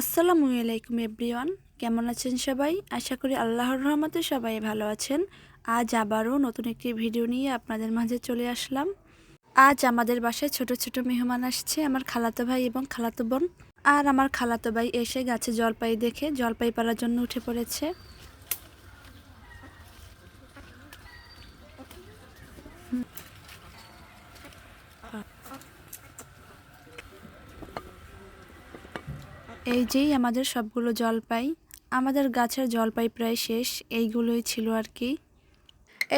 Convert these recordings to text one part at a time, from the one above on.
আসসালামু আলাইকুম এভরিওয়ান, কেমন আছেন সবাই? আশা করি আল্লাহর রহমতে সবাই ভালো আছেন। আজ আবারও নতুন একটি ভিডিও নিয়ে আপনাদের মাঝে চলে আসলাম। আজ আমাদের বাসায় ছোট ছোট মেহমান আসছে, আমার খালাতো ভাই এবং খালাতো বোন। আর আমার খালাতো ভাই এসে গাছে জলপাই দেখে জলপাই পাড়ার জন্য উঠে পড়েছে। এই যেই আমাদের সবগুলো জলপাই আমাদের গাছের জলপাই প্রায় শেষ এইগুলোই ছিল আর কি।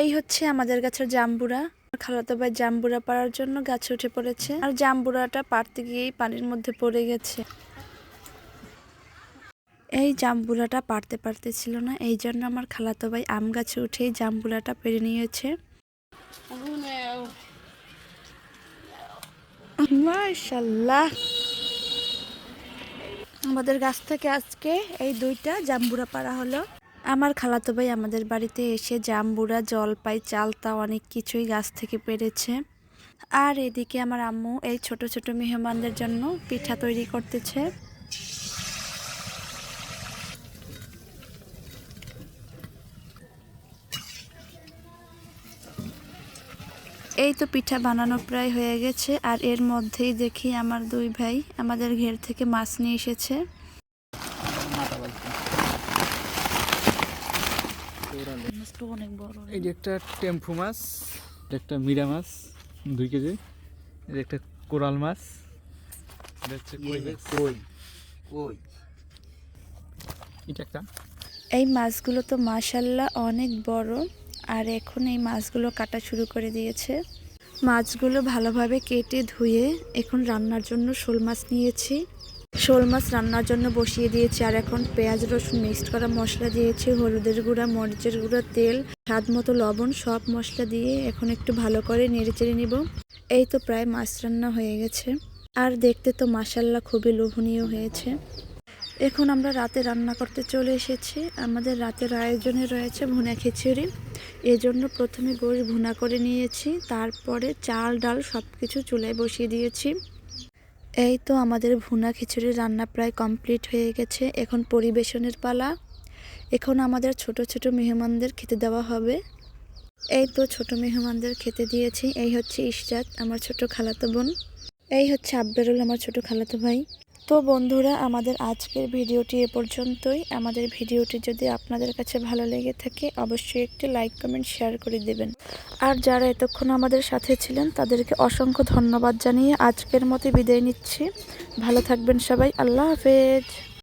এই হচ্ছে আমাদের গাছের জাম্বুরা। খালাতো ভাই জাম্বুরা পাড়ার জন্য গাছে উঠে পড়েছে। আর জাম্বুরাটা পাড়তে গিয়েই পানির মধ্যে পড়ে গেছে। এই জাম্বুরাটা পারতে পারতেছিল না এই জন্য আমার খালাতো ভাই আম গাছে উঠেই জাম্বুরাটা পেরে নিয়েছে। মাশাল্লাহ। আমাদের গাছ থেকে আজকে এই দুইটা জাম্বুরা পাড়া হলো। আমার খালাতো ভাই আমাদের বাড়িতে এসে জাম্বুরা, জলপাই, চালতা অনেক কিছুই গাছ থেকে পেরেছে। আর এদিকে আমার আম্মু এই ছোট ছোট মেহমানদের জন্য পিঠা তৈরি করতেছে। এই তো পিঠা বানানো প্রায় হয়ে গেছে আর এর মধ্যেই দেখি আমার দুই ভাই আমাদের ঘের থেকে মাছ নিয়ে এসেছে। অনেক বড় এই যে একটা টেম্পু মাছ এটা একটা মিরা মাছ দুই কেজি। এই যে একটা কোরাল মাছ এটা একটা। এই মাছগুলো তো মাশাল্লাহ অনেক বড়। আর এখন এই মাছগুলো কাটা শুরু করে দিয়েছে। মাছগুলো ভালোভাবে কেটে ধুয়ে এখন রান্নার জন্য শোল মাছ নিয়েছি। শোল মাছ রান্নার জন্য বসিয়ে দিয়েছি আর এখন পেঁয়াজ, রসুন মিক্সড করা মশলা দিয়েছি, হলুদের গুঁড়া, মরিচের গুঁড়া, তেল, স্বাদ মতো লবণ সব মশলা দিয়ে এখন একটু ভালো করে নেড়ে চেড়ে নিব। এই তো প্রায় মাছ রান্না হয়ে গেছে। আর দেখতে তো মাসাল্লাহ খুবই লোভনীয় হয়েছে। এখন আমরা রাতে রান্না করতে চলে এসেছি। আমাদের রাতের আয়োজনে রয়েছে ভুনা খিচুড়ি। এজন্য প্রথমে গোশ ভুনা করে নিয়েছি, তারপরে চাল, ডাল সব কিছু চুলায় বসিয়ে দিয়েছি। এই তো আমাদের ভুনা খিচুড়ি রান্না প্রায় কমপ্লিট হয়ে গেছে, এখন পরিবেশনের পালা। এখন আমাদের ছোট ছোট মেহমানদের খেতে দেওয়া হবে। এই তো ছোট মেহমানদের খেতে দিয়েছি, এই হচ্ছে ইশরাত, আমার ছোট খালাতো বোন। এই হচ্ছে আব্বেরুল, আমার ছোট খালাতো ভাই। তো বন্ধুরা, আমাদের আজকের ভিডিওটি এ পর্যন্তই। আমাদের ভিডিওটি যদি আপনাদের কাছে ভালো লেগে থাকে, অবশ্যই একটি লাইক, কমেন্ট, শেয়ার করে দেবেন। আর যারা এতক্ষণ আমাদের সাথে ছিলেন, তাদেরকে অসংখ্য ধন্যবাদ জানিয়ে আজকের মতো বিদায় নিচ্ছি। ভালো থাকবেন সবাই। আল্লাহ হাফেজ।